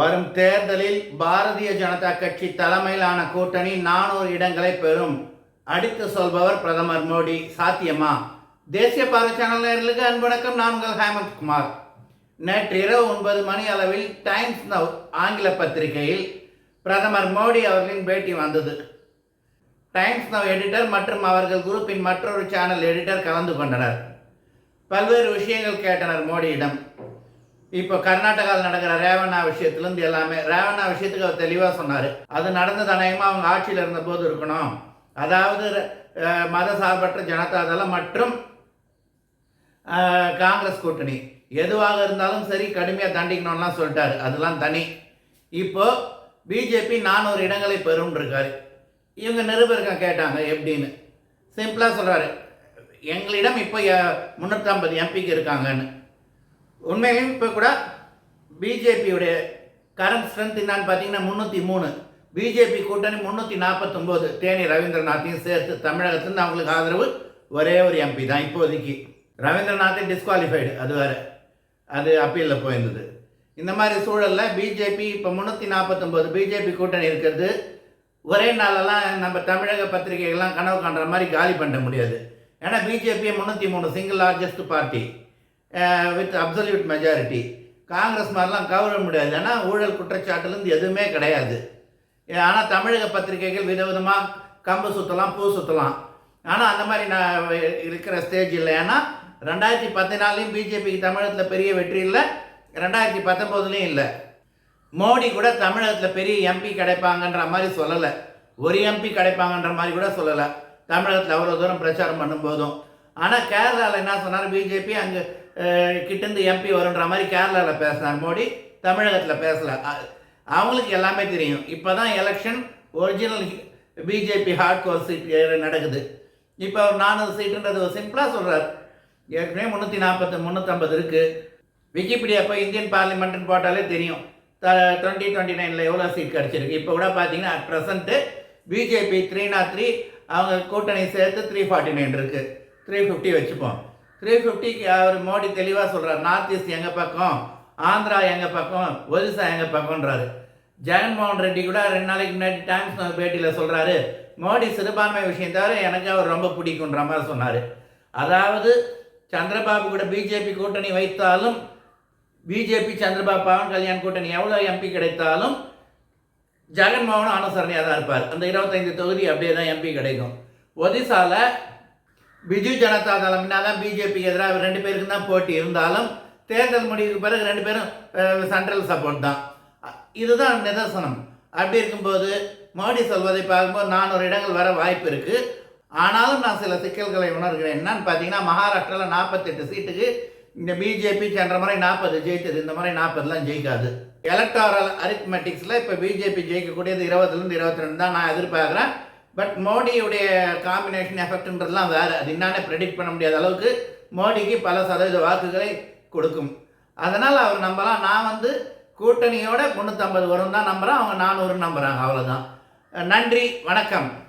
வரும் தேர்தலில் பாரதிய ஜனதா கட்சி தலைமையிலான கூட்டணி நானூறு இடங்களை பெறும். அடித்து சொல்பவர் பிரதமர் மோடி. சாத்தியமா? தேசிய பாரத சேனல் நேர்களுக்கு அன்பு நான் உங்கள் ஹேமந்த் குமார். நேற்று இரவு ஒன்பது மணி அளவில் டைம்ஸ் நவ் ஆங்கில பத்திரிகையில் பிரதமர் மோடி அவர்களின் பேட்டி வந்தது. டைம்ஸ் நவ் எடிட்டர் மற்றும் அவர்கள் குரூப்பின் மற்றொரு சேனல் எடிட்டர் கலந்து கொண்டனர். பல்வேறு விஷயங்கள் கேட்டனர் மோடியிடம். இப்போ கர்நாடகாவில் நடக்கிற ரேவண்ணா விஷயத்துலேருந்து எல்லாமே ரேவண்ணா விஷயத்துக்கு அவர் தெளிவாக சொன்னார். அது நடந்தது அநேகமாக அவங்க ஆட்சியில் இருந்தபோது இருக்கணும். அதாவது மத சார்பற்ற ஜனதா தளம் மற்றும் காங்கிரஸ் கூட்டணி. எதுவாக இருந்தாலும் சரி கடுமையாக தண்டிக்கணும்லாம் சொல்லிட்டாரு. அதெல்லாம் தனி. இப்போ பிஜேபி நானூறு இடங்களை பெறும்ன்றிருக்காரு இவங்க நிருபர்கள் கேட்டாங்க எப்படின்னு. சிம்பிளாக சொல்கிறாரு எங்களிடம் இப்போ முந்நூற்றம்பது எம்பிக்கு இருக்காங்கன்னு. உண்மையிலும் இப்போ கூட பிஜேபியுடைய கரண்ட் ஸ்ட்ரென்த் என்னான்னு பார்த்தீங்கன்னா முந்நூற்றி மூணு. பிஜேபி கூட்டணி முந்நூற்றி நாற்பத்தொம்போது தேனி ரவீந்திரநாத்தையும் சேர்த்து தமிழகத்துலேருந்து அவங்களுக்கு ஆதரவு ஒரே ஒரு எம்பி தான் இப்போதைக்கு. ரவீந்திரநாத்தை டிஸ்குவாலிஃபைடு அது வேறு. அது அப்பீலில் போயிருந்தது. இந்த மாதிரி சூழலில் பிஜேபி இப்போ முந்நூற்றி நாற்பத்தொம்போது பிஜேபி கூட்டணி இருக்கிறது. ஒரே நாளெல்லாம் நம்ம தமிழக பத்திரிகைகள்லாம் கனவு காண்ற மாதிரி காலி பண்ண முடியாது. ஏன்னா பிஜேபி முந்நூற்றி மூணு single largest party with absolute majority Congress மாதிரிலாம் கவர முடியாது. ஏன்னா ஊழல் குற்றச்சாட்டுலேருந்து எதுவுமே கிடையாது. ஆனால் தமிழக பத்திரிகைகள் விதவிதமாக கம்பு சுற்றலாம் பூ சுற்றலாம் ஆனால் அந்த மாதிரி நான் இருக்கிற ஸ்டேஜ் இல்லை. ஏன்னா ரெண்டாயிரத்தி பதினாலையும் பிஜேபிக்கு தமிழகத்தில் பெரிய வெற்றி இல்லை. ரெண்டாயிரத்தி பத்தொம்போதுலேயும் இல்லை. மோடி கூட தமிழகத்தில் பெரிய எம்பி கிடைப்பாங்கன்ற மாதிரி சொல்லலை. ஒரு எம்பி கிடைப்பாங்கன்ற மாதிரி கூட சொல்லலை. தமிழகத்தில் அவ்வளோ தூரம் பிரச்சாரம் பண்ணும்போதும். ஆனால் கேரளாவில் என்ன சொன்னார்? பிஜேபி அங்கே கிட்டேருந்து எம்பி வருன்ற மாதிரி கேரளாவில் பேசினார் மோடி தமிழகத்தில் பேசலை. அவங்களுக்கு எல்லாமே தெரியும். இப்போ தான் election original BJP hard core seat நடக்குது. இப்போ ஒரு நானூறு சீட்டுன்றது சிம்பிளாக சொல்கிறார் ஏற்கனவே முந்நூற்றி நாற்பத்து முந்நூற்றம்பது இருக்குது விக்கிபீடியா போய் இந்தியன் பார்லிமெண்ட்னு போட்டாலே தெரியும். த டுவெண்ட்டி டுவெண்ட்டி நைனில் எவ்வளோ சீட் கிடச்சிருக்கு. இப்போ கூட பார்த்தீங்கன்னா at present BJP three not three அவங்க கூட்டணி சேர்த்து த்ரீ ஃபார்ட்டி நைன் இருக்குது த்ரீ ஃபிஃப்டி வச்சுப்போம். த்ரீ ஃபிஃப்டிக்கு அவர் மோடி தெளிவாக சொல்கிறார் நார்த் ஈஸ்ட் எங்கள் பக்கம்? ஆந்திரா எங்கள் பக்கம்? ஒரிசா எங்கள் பக்கம்ன்றாரு. ஜெகன்மோகன் ரெட்டி கூட ரெண்டு நாளைக்கு முன்னாடி டைம்ஸ் பேட்டியில் சொல்கிறாரு மோடி சிறுபான்மை விஷயம் தவிர எனக்கு அவர் ரொம்ப பிடிக்குன்ற மாதிரி சொன்னார். அதாவது சந்திரபாபு கூட பிஜேபி கூட்டணி வைத்தாலும் பிஜேபி சந்திரபாபு பவன் கல்யாண் கூட்டணி எவ்வளோ எம்பி கிடைத்தாலும் ஜெகன்மோகனும் அனுசரணையாக தான் இருப்பார். அந்த இருபத்தைந்து தொகுதி அப்படியே தான் எம்பி கிடைக்கும். ஒடிசாவில் பிஜு ஜனதா தளம் தான் பிஜேபிக்கு எதிராக ரெண்டு பேருக்கு தான் போட்டி இருந்தாலும் தேர்தல் முடிவுக்கு பிறகு ரெண்டு பேரும் சென்ட்ரல் சப்போர்ட் தான். இதுதான் நிதர்சனம். அப்படி இருக்கும்போது மோடி சொல்வதை பார்க்கும்போது நானூறு இடங்கள் வர வாய்ப்பு இருக்குது ஆனாலும் நான் சில சிக்கல்களை உணர்கிறேன். என்னன்னு பார்த்தீங்கன்னா மகாராஷ்டிராவில் நாற்பத்தெட்டு சீட்டுக்கு இந்த பிஜேபி சென்ற முறை நாற்பது ஜெயித்தது. இந்த முறை நாற்பதுலாம் ஜெயிக்காது. எலக்டாரல் அரித்மெட்டிக்ஸில் இப்போ பிஜேபி ஜெயிக்கக்கூடியது இருபதுலேருந்து இருபத்தி ரெண்டு தான் நான் எதிர்பார்க்குறேன். பட் மோடியுடைய காம்பினேஷன் எஃபெக்ட்ன்றதுலாம் வேறு. அது என்னன்னு ப்ரெடிக்ட் பண்ண முடியாத அளவுக்கு மோடிக்கு பல சதவீத வாக்குகளை கொடுக்கும். அதனால் அவர் நம்பலாம். நான் வந்து கூட்டணியோட முந்நூற்றம்பது வரும் தான் நம்புகிறேன் அவங்க நானூறு நம்புகிறாங்க அவ்வளோதான் நன்றி. வணக்கம்.